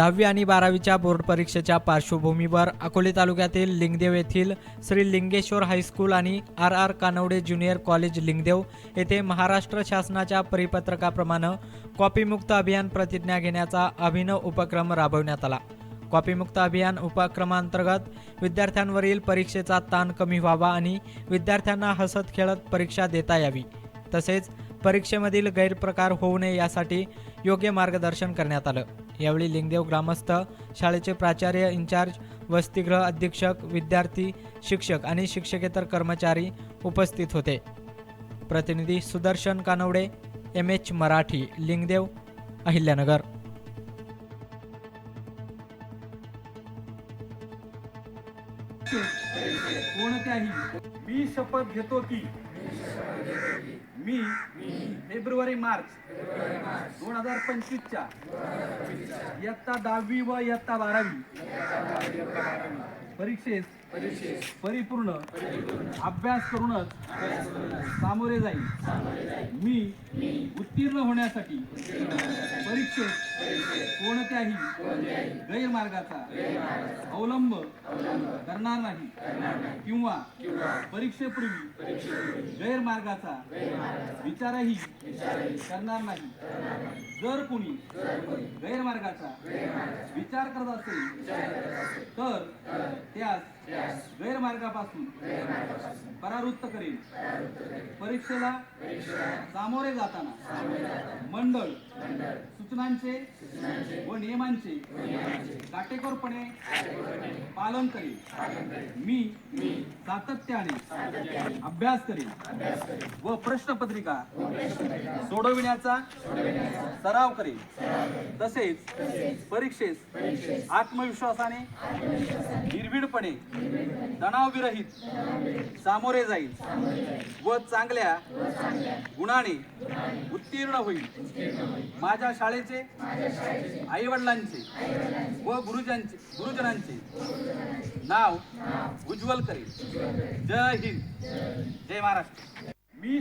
दहावी आणि बारावीच्या बोर्ड परीक्षेच्या पार्श्वभूमीवर अकोले तालुक्यातील लिंगदेव येथील श्री लिंगेश्वर हायस्कूल आणि R R Kanwade junior college Lingdev येथे महाराष्ट्र शासनाच्या परिपत्रकाप्रमाणे कॉपीमुक्त अभियान प्रतिज्ञा घेण्याचा अभिनव उपक्रम राबवण्यात आला. कॉपीमुक्त अभियान उपक्रमांतर्गत विद्यार्थ्यांवरील परीक्षेचा ताण कमी व्हावा आणि विद्यार्थ्यांना हसत खेळत परीक्षा देता यावी. तसेच परीक्षेमधील गैरप्रकार होऊ नये यासाठी योग्य मार्गदर्शन करण्यात आलं. यावेळी लिंगदेव ग्रामस्थ शाळेचे प्राचार्य इंचार्ज वसतिगृह अधीक्षक विद्यार्थी शिक्षक आणि शिक्षकेतर कर्मचारी उपस्थित होते. प्रतिनिधी सुदर्शन कानवडे एम एच मराठी लिंगदेव अहिल्यानगर. कोणत्याही मी शपथ घेतो की मी फेब्रुवारी मार्च दोन हजार पंचवीसच्या इयत्ता दहावी व इयत्ता बारावी परीक्षेस परिपूर्ण अभ्यास करूनच सामोरे जाईल मी उत्तीर्ण होण्यासाठी परीक्षेत कोणत्याही गैरमार्गाचा अवलंब करणार नाही किंवा परीक्षेपूर्वी गैरमार्गाचा विचारही करणार नाही. जर कोणी गैरमार्गाचा विचार करत असेल तर त्यास गैरमार्गापासून. परावृत्त करेल परीक्षेला सामोरे जाताना मंडळ सूचनांचे व नियमांचे काटेकोरपणे पालन करीन. मी सातत्याने अभ्यास करीन व प्रश्नपत्रिका सोडविण्याचा सराव करीन. तसेच परीक्षेस आत्मविश्वासाने निर्भीडपणे तणावविरहित सामोरे जाईल व चांगल्या गुणाने उत्तीर्ण होईल. माझ्या शाळेचे आईवडिलांचे व गुरुजांचे गुरुजनांचे नाव उज्ज्वल करेल जय हिंद. जय महाराष्ट्र. मी